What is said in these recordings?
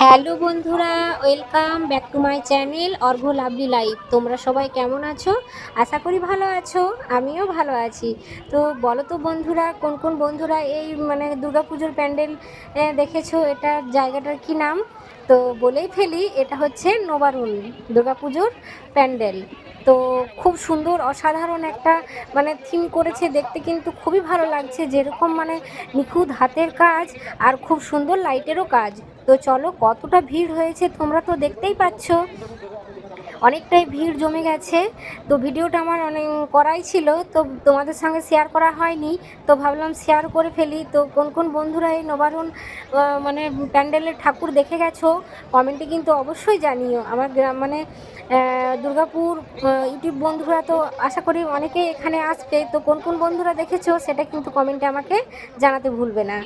Hello বন্ধুরা, welcome back to my channel Argha lovely life. তোমরা সবাই কেমন আছো? আশা করি ভালো আছো, আমিও ভালো আছি। তো বলো তো বন্ধুরা, কোন কোন বন্ধুরা এই মানে দুর্গাপুজোর প্যান্ডেল দেখেছ? এটা জায়গাটার কি নাম? তো বলেই ফেলি, এটা হচ্ছে নোবারুন দুর্গাপুজোর প্যান্ডেল। তো খুব সুন্দর, অসাধারণ একটা মানে থিম করেছে, দেখতে কিন্তু খুবই ভালো লাগছে, যেরকম মানে নিখুঁত হাতের কাজ আর খুব সুন্দর লাইটেরও কাজ। তো চলো, কতটা ভিড় হয়েছে তোমরা তো দেখতেই পাচ্ছ। অনেকটাই ভিড় জমে গেছে। তো ভিডিওটা আমার অনেক করাই ছিল। তো তোমাদের সঙ্গে শেয়ার করা হয়নি। তো ভাবলাম শেয়ার করে ফেলি। তো কোন কোন বন্ধুরা এই নবারুণ মানে প্যান্ডেলের ঠাকুর দেখে গেছো কমেন্টে কিন্তু অবশ্যই জানিও। আমার গ্রাম মানে দুর্গাপুর ইউটিউব বন্ধুরা তো আশা করি অনেকেই এখানে আসবে। তো কোন কোন বন্ধুরা দেখেছ, সেটা কিন্তু কমেন্টে আমাকে জানাতে ভুলবে না।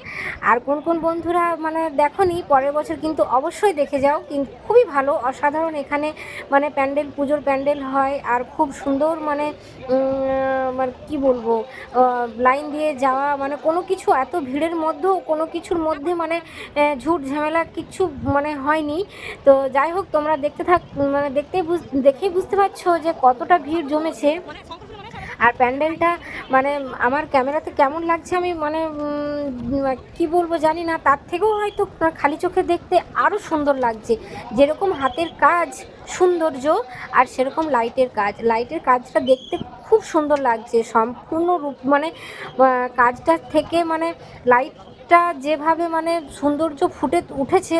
আর কোন কোন বন্ধুরা মানে দেখোনি, পরের বছর কিন্তু অবশ্যই দেখে যাও। কিন্তু খুবই ভালো, অসাধারণ এখানে মানে প্যান্ডেল, পুজোর প্যান্ডেল হয় আর খুব সুন্দর মানে মানে কি বলব লাইন দিয়ে যাওয়া মানে কোনো কিছু এত ভিড়ের মধ্যেও কোনো কিছুর মধ্যে মানে ঝুট ঝামেলা কিচ্ছু মানে হয়নি। তো যাই হোক, তোমরা দেখতে থাক মানে দেখতেই বুঝ- দেখেই বুঝতে পারছ যে কতটা ভিড় জমেছে। আর প্যান্ডেলটা মানে আমার ক্যামেরাতে কেমন লাগছে আমি মানে কি বলব জানি না, তার থেকেও হয়তো খালি চোখে দেখতে আরও সুন্দর লাগছে। যেরকম হাতের কাজ সৌন্দর্য আর সেরকম লাইটের কাজ। লাইটের কাজটা দেখতে খুব সুন্দর লাগছে। সম্পূর্ণ রূপ মানে কাজটার থেকে মানে লাইটটা যেভাবে মানে সৌন্দর্য ফুটে উঠেছে,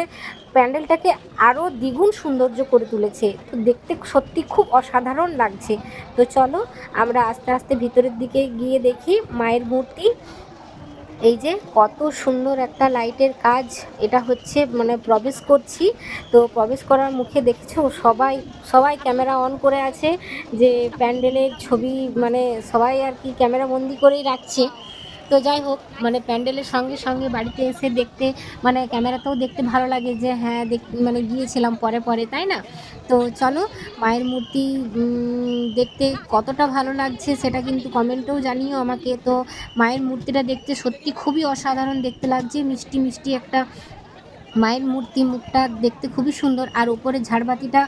প্যান্ডেলটাকে আরও দ্বিগুণ সৌন্দর্য করে তুলেছে। তো দেখতে সত্যি খুব অসাধারণ লাগছে। তো চলো, আমরা আস্তে আস্তে ভিতরের দিকে গিয়ে দেখি মায়ের মূর্তি। এই যে কত সুন্দর একটা লাইটের কাজ, এটা হচ্ছে মানে প্রবেশ করছি। তো প্রবেশ করার মুখে দেখছ সবাই সবাই ক্যামেরা অন করে আছে যে প্যান্ডেলের ছবি মানে সবাই আর কি ক্যামেরা বন্দি করেই রাখছে। তো যাই হোক মানে প্যান্ডেলের সঙ্গে সঙ্গে বাড়িতে এসে দেখতে মানে ক্যামেরাতেও দেখতে ভালো লাগে যে হ্যাঁ দেখ মানে গিয়েছিলাম পরে পরে, তাই না? তো চলো, মায়ের মূর্তি দেখতে কতটা ভালো লাগছে সেটা কিন্তু কমেন্টেও জানিও আমাকে। তো মায়ের মূর্তিটা দেখতে সত্যি খুবই অসাধারণ দেখতে লাগছে, মিষ্টি মিষ্টি একটা মায়ের মূর্তি মুখটা দেখতে খুবই সুন্দর আর উপরে ঝাড়বাতিটা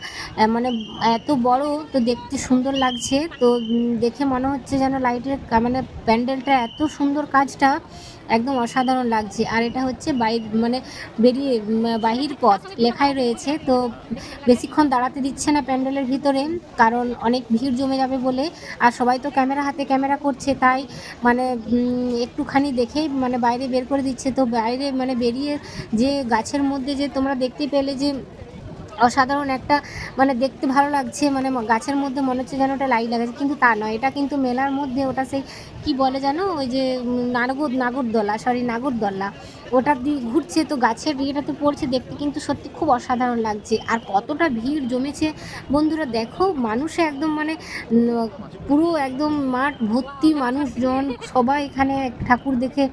মানে এত বড় তো দেখতে সুন্দর লাগছে। তো দেখে মনে হচ্ছে যেন লাইটের মানে প্যান্ডেলটা এত সুন্দর কাজটা। একদম অসাধারণ লাগছে। আর এটা হচ্ছে বাইর মানে বেরিয়ে বাহির পথ। লেখাই রয়েছে, তো বেশিক্ষণ দাঁড়াতে দিচ্ছে না প্যান্ডেলের ভিতরে, কারণ অনেক ভিড় জমে যাবে বলে। আর সবাই তো ক্যামেরা হাতে ক্যামেরা করছে, তাই মানে একটুখানি দেখেই মানে বাইরে বের করে দিচ্ছে। তো বাইরে মানে বেরিয়ে যে গাছের মধ্যে যে তোমরা দেখতে পেলে যে অসাধারণ একটা মানে দেখতে ভালো লাগছে মানে গাছের মধ্যে মনে হচ্ছে যেন ওটা লাইট লাগাচ্ছে, কিন্তু তা নয়, এটা কিন্তু মেলার মধ্যে ওটা সেই, কি বলে জানো ওই যে নাগর নাগরদোলা সরি নাগরদোলা। ওটা দিয়ে ঘুরছে, তো গাছের ইয়েটাতে পড়ছে দেখতে কিন্তু সত্যি খুব অসাধারণ লাগছে। আর কতটা ভিড় জমেছে, বন্ধুরা দেখো, মানুষে একদম মানে পুরো একদম মাঠ ভর্তি মানুষজন, সবাই এখানে ঠাকুর দেখে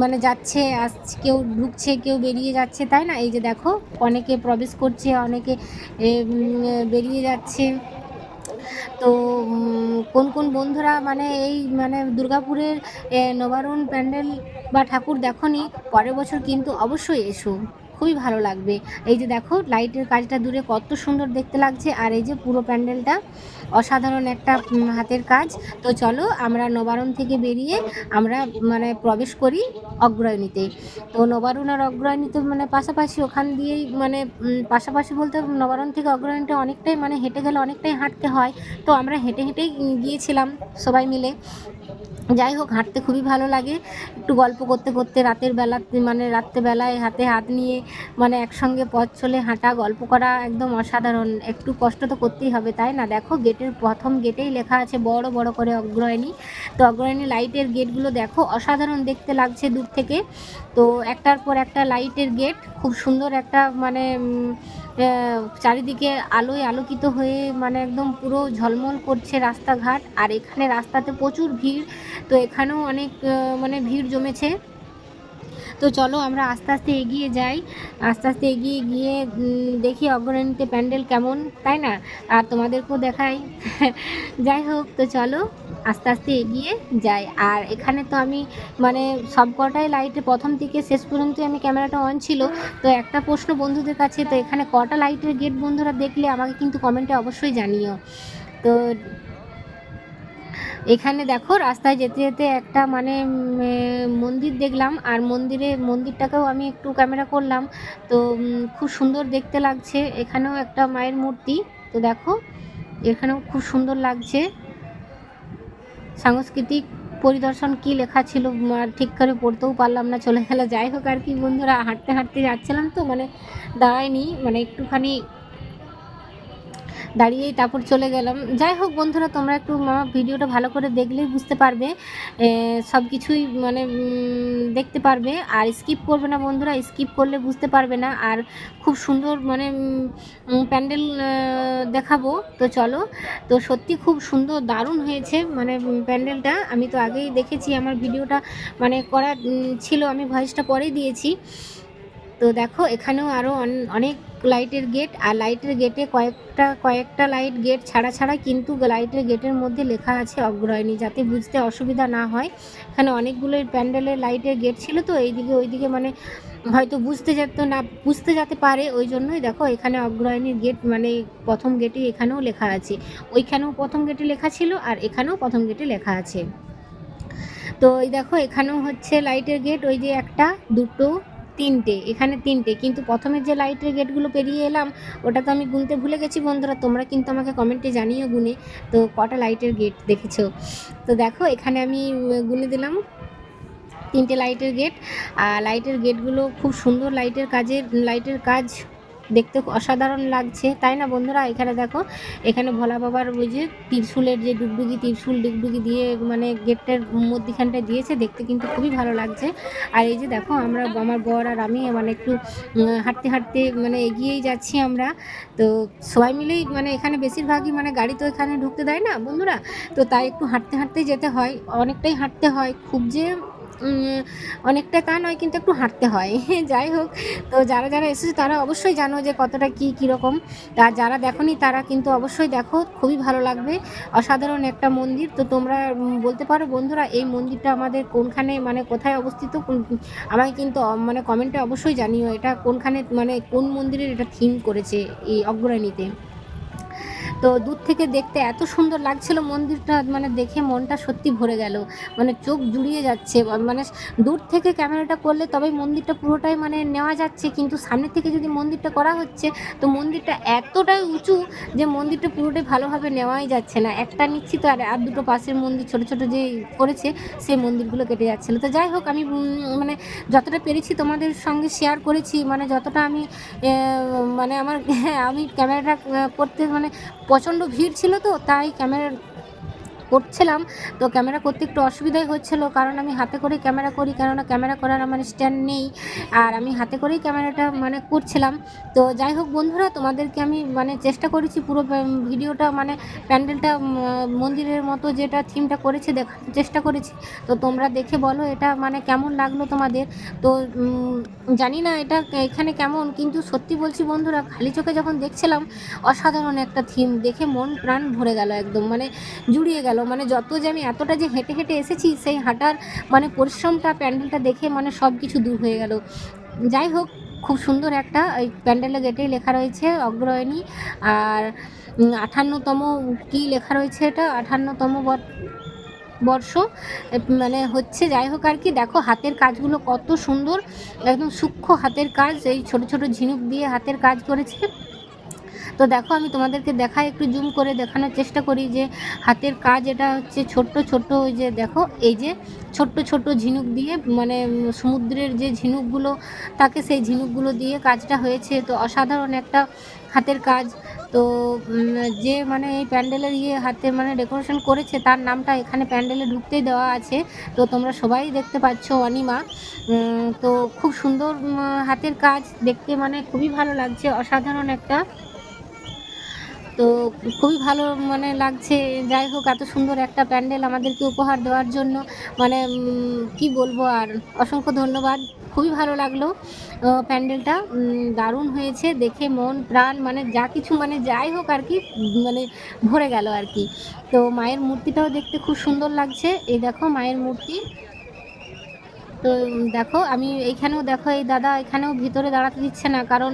মানে যাচ্ছে আসছে কেউ ঢুকছে, কেউ বেরিয়ে যাচ্ছে, তাই না? এই যে দেখো, অনেকে প্রবেশ করছে, অনেকে বেরিয়ে যাচ্ছে। তো কোন কোন বন্ধুরা মানে এই মানে দুর্গাপুরের নবারুণ প্যান্ডেল বা ঠাকুর দেখনি, পরের বছর কিন্তু অবশ্যই এসো। খুবই ভালো লাগবে। এই যে দেখো, লাইটের কাজটা দূরে কত সুন্দর দেখতে লাগছে, আর এই যে পুরো প্যান্ডেলটা অসাধারণ একটা হাতের কাজ। তো চলো, আমরা নবারুণ থেকে বেরিয়ে আমরা মানে প্রবেশ করি অগ্রয়ণীতে তো নবারুণ আর অগ্রয়ণীতে মানে পাশাপাশি ওখান দিয়েই মানে পাশাপাশি বলতে নবারুণ থেকে অগ্রয়ণীটা অনেকটাই মানে হেঁটে গেলে অনেকটাই হাঁটতে হয়। তো আমরা হেঁটে হেঁটেই গিয়েছিলাম সবাই মিলে। যাই হোক, হাঁটতে খুবই ভালো লাগে। একটু গল্প করতে করতে রাতের বেলা মানে রাত্রেবেলায় হাতে হাত নিয়ে মানে একসঙ্গে পথ চলে হাঁটা, গল্প করা একদম অসাধারণ। একটু কষ্ট তো করতেই হবে, তাই না? দেখো, গেটের প্রথম গেটেই লেখা আছে, বড় বড় করে অগ্রয়ণী তো অগ্রয়ণী লাইটের গেটগুলো দেখো, অসাধারণ দেখতে লাগছে দূর থেকে। তো একটার পর একটা লাইটের গেট, খুব সুন্দর একটা মানে চারিদিকে আলোয় আলোকিত হয়ে মানে একদম পুরো ঝলমল করছে রাস্তাঘাট। আর এখানে রাস্তাতে প্রচুর ভিড়, তো এখানেও অনেক মানে ভিড় জমেছে। তো চলো আমরা আস্তে আস্তে এগিয়ে যাই। আস্তে আস্তে এগিয়ে গিয়ে দেখি অগ্রণীতে প্যান্ডেল কেমন, তাই না? আর তোমাদেরকেও দেখাই। যাই হোক, তো চলো। আস্তে আস্তে এগিয়ে যাই। আর এখানে তো আমি মানে সব কটাই লাইটে প্রথম থেকে শেষ পর্যন্ত আমি ক্যামেরাটা অন ছিল। তো একটা প্রশ্ন বন্ধুদের কাছে, তো এখানে কটা লাইটের গেট বন্ধুরা দেখলে আমাকে কিন্তু কমেন্টে অবশ্যই জানিও। তো এখানে দেখো, রাস্তায় যেতে যেতে একটা মানে মন্দির দেখলাম। আর মন্দিরে, মন্দিরটাকেও আমি একটু ক্যামেরা করলাম। তো খুব সুন্দর দেখতে লাগছে। এখানেও একটা মায়ের মূর্তি। তো দেখো, এখানেও খুব সুন্দর লাগছে। সাংস্কৃতিক পরিদর্শন কি লেখা ছিল আর ঠিক করে পড়তেও পারলাম না, চলে গেল। যাই হোক আর কি বন্ধুরা, হাঁটতে হাঁটতে যাচ্ছিলাম তো মানে দাঁড়ায়নি মানে একটুখানি দাঁড়িয়েই তারপর চলে গেলাম। যাই হোক বন্ধুরা, তোমরা একটু আমার ভিডিওটা ভালো করে দেখলেই বুঝতে পারবে। সব কিছুই মানে দেখতে পারবে। আর স্কিপ করবে না বন্ধুরা স্কিপ করলে বুঝতে পারবে না। আর খুব সুন্দর মানে প্যান্ডেল দেখাবো। তো চলো, তো সত্যি খুব সুন্দর, দারুণ হয়েছে মানে প্যান্ডেলটা। আমি তো আগেই দেখেছি, আমার ভিডিওটা মানে করা ছিল, আমি ভয়েসটা পরেই দিয়েছি। তো দেখো, এখানেও আরও অনেক লাইটের গেট আর লাইটের গেটে কয়েকটা কয়েকটা লাইট গেট ছাড়া ছাড়া কিন্তু লাইটের গেটের মধ্যে লেখা আছে অগ্রয়ণী যাতে বুঝতে অসুবিধা না হয়। এখানে অনেকগুলো প্যান্ডেলের লাইটের গেট ছিল তো, এইদিকে, ওইদিকে মানে হয়তো বুঝতে যেত না, বুঝতে যেতে পারে, ওই জন্যই দেখো, এখানে অগ্রয়ণীর গেট মানে প্রথম গেটে এখানেও লেখা আছে। ওইখানেও প্রথম গেটে লেখা ছিল, আর এখানেও প্রথম গেটে লেখা আছে। তো এই দেখো, এখানেও হচ্ছে লাইটের গেট ওই যে একটা, দুটো তিনটে, এখানে তিনটে। কিন্তু প্রথমে যে লাইটের গেটগুলো পেরিয়ে এলাম, ওটা তো আমি গুনতে ভুলে গেছি বন্ধুরা, তোমরা কিন্তু আমাকে কমেন্টে জানিও গুনে। তো কটা লাইটের গেট দেখেছ? তো দেখো, এখানে আমি গুনে দিলাম তিনটে লাইটের গেট। আর লাইটের গেটগুলো খুব সুন্দর, লাইটের কাজের, লাইটের কাজ দেখতে অসাধারণ লাগছে। তাই না বন্ধুরা? এখানে দেখো, এখানে ভোলা বাবার ওই যে ত্রিশুলের যে ডুগডুগি, ত্রিশুল ডুগডুগি দিয়ে মানে গেটটার মধ্যিখানটায় দিয়েছে, দেখতে কিন্তু খুবই ভালো লাগছে। আর এই যে দেখো, আমরা আমার বর আর আমি মানে একটু হাঁটতে হাঁটতে মানে এগিয়েই যাচ্ছি আমরা। তো সবাই মিলেই মানে এখানে বেশিরভাগই মানে গাড়ি তো এখানে ঢুকতে দেয় না বন্ধুরা? তো তাই একটু হাঁটতে হাঁটতে যেতে হয়। অনেকটাই হাঁটতে হয়। খুব যে অনেকটা তা নয়, কিন্তু একটু হাঁটতে হয়। যাই হোক, তো যারা যারা এসেছে তারা অবশ্যই জানো যে কতটা কী কীরকম তা যারা দেখোনি তারা কিন্তু অবশ্যই দেখো, খুবই ভালো লাগবে। অসাধারণ একটা মন্দির। তো তোমরা বলতে পারো বন্ধুরা, এই মন্দিরটা আমাদের কোনখানে মানে কোথায় অবস্থিত? আমাকে কিন্তু মানে কমেন্টে অবশ্যই জানিও এটা কোনখানে মানে কোন মন্দিরের এটা থিম করেছে এই অগ্রণীতে। তো দূর থেকে দেখতে এত সুন্দর লাগছিল মন্দিরটা মানে দেখে মনটা সত্যি ভরে গেল। মানে চোখ জুড়িয়ে যাচ্ছে। মানে দূর থেকে ক্যামেরাটা করলে তবেই মন্দিরটা পুরোটাই মানে নেওয়া যাচ্ছে। কিন্তু সামনে থেকে যদি মন্দিরটা করা হচ্ছে, তো মন্দিরটা এতটাই উঁচু যে মন্দিরটা পুরোটাই ভালোভাবে নেওয়াই যাচ্ছে না। একটা নিচ্ছি তো আর আর দুটো পাশের মন্দির ছোট ছোট যে করেছে, সেই মন্দিরগুলো কেটে যাচ্ছিল। তো যাই হোক, আমি মানে যতটা পেরেছি তোমাদের সঙ্গে শেয়ার করেছি। মানে যতটা আমি মানে আমার হ্যাঁ আমি ক্যামেরাটা করতে মানে প্রচণ্ড ভিড় ছিল তো তাই ক্যামেরা করছিলাম, তো ক্যামেরা করতে একটু অসুবিধাই হচ্ছিল। কারণ আমি হাতে করে ক্যামেরা করি, কেননা ক্যামেরা করার আমার স্ট্যান্ড নেই। আর আমি হাতে করেই ক্যামেরাটা মানে করছিলাম। তো যাই হোক বন্ধুরা, তোমাদেরকে আমি মানে চেষ্টা করেছি পুরো ভিডিওটা মানে প্যান্ডেলটা মন্দিরের মতো যেটা থিমটা করেছে দেখার চেষ্টা করেছি। তো তোমরা দেখে বলো এটা মানে কেমন লাগল তোমাদের। তো জানি না এটা এখানে কেমন, কিন্তু সত্যি বলছি বন্ধুরা, খালি চোখে যখন দেখছিলাম, অসাধারণ একটা থিম দেখে মন প্রাণ ভরে গেল একদম মানে জুড়িয়ে গেল। মানে যত যে আমি এতটা যে হেঁটে হেঁটে এসেছি, সেই হাঁটার মানে পরিশ্রমটা, প্যান্ডেলটা দেখে মানে সব কিছু দূর হয়ে গেল। যাই হোক, খুব সুন্দর একটা ওই প্যান্ডেলের গেটেই লেখা রয়েছে অগ্রয়ণী আর আঠান্নতম কি লেখা রয়েছে এটা? আঠান্নতম বর, বর্ষ। মানে হচ্ছে যাই হোক আর কি, দেখো হাতের কাজগুলো কত সুন্দর। একদম সূক্ষ্ম হাতের কাজ। এই ছোট ছোট ঝিনুক দিয়ে হাতের কাজ করেছে। তো দেখো, আমি তোমাদেরকে দেখাই, একটু জুম করে দেখানোর চেষ্টা করি যে হাতের কাজ এটা হচ্ছে ছোট্ট ছোট্ট ওই যে দেখো, এই যে ছোট্ট ছোট্ট ঝিনুক দিয়ে মানে সমুদ্রের যে ঝিনুকগুলো থাকে সেই ঝিনুকগুলো দিয়ে কাজটা হয়েছে। তো অসাধারণ একটা হাতের কাজ। তো যে মানে এই প্যান্ডেলের ইয়ে হাতে মানে ডেকোরেশন করেছে, তার নামটা এখানে প্যান্ডেলে ঢুকতেই দেওয়া আছে। তো তোমরা সবাই দেখতে পাচ্ছ, অনিমা। তো খুব সুন্দর হাতের কাজ। দেখতে মানে খুবই ভালো লাগছে, অসাধারণ একটা তো খুবই ভালো মানে লাগছে। যাই হোক, এত সুন্দর একটা প্যান্ডেল আমাদেরকে উপহার দেওয়ার জন্য। মানে কি বলব আর, অসংখ্য ধন্যবাদ। খুবই ভালো লাগল প্যান্ডেলটা। দারুণ হয়েছে, দেখে মন, প্রাণ মানে যা কিছু মানে যাই হোক আর কি মানে ভরে গেল আর কি। তো মায়ের মূর্তিটাও দেখতে খুব সুন্দর লাগছে। এই দেখো মায়ের মূর্তি। তো দেখো, আমি এইখানেও দেখো, এই দাদা এখানেও ভিতরে দাঁড়াতে দিচ্ছে না, কারণ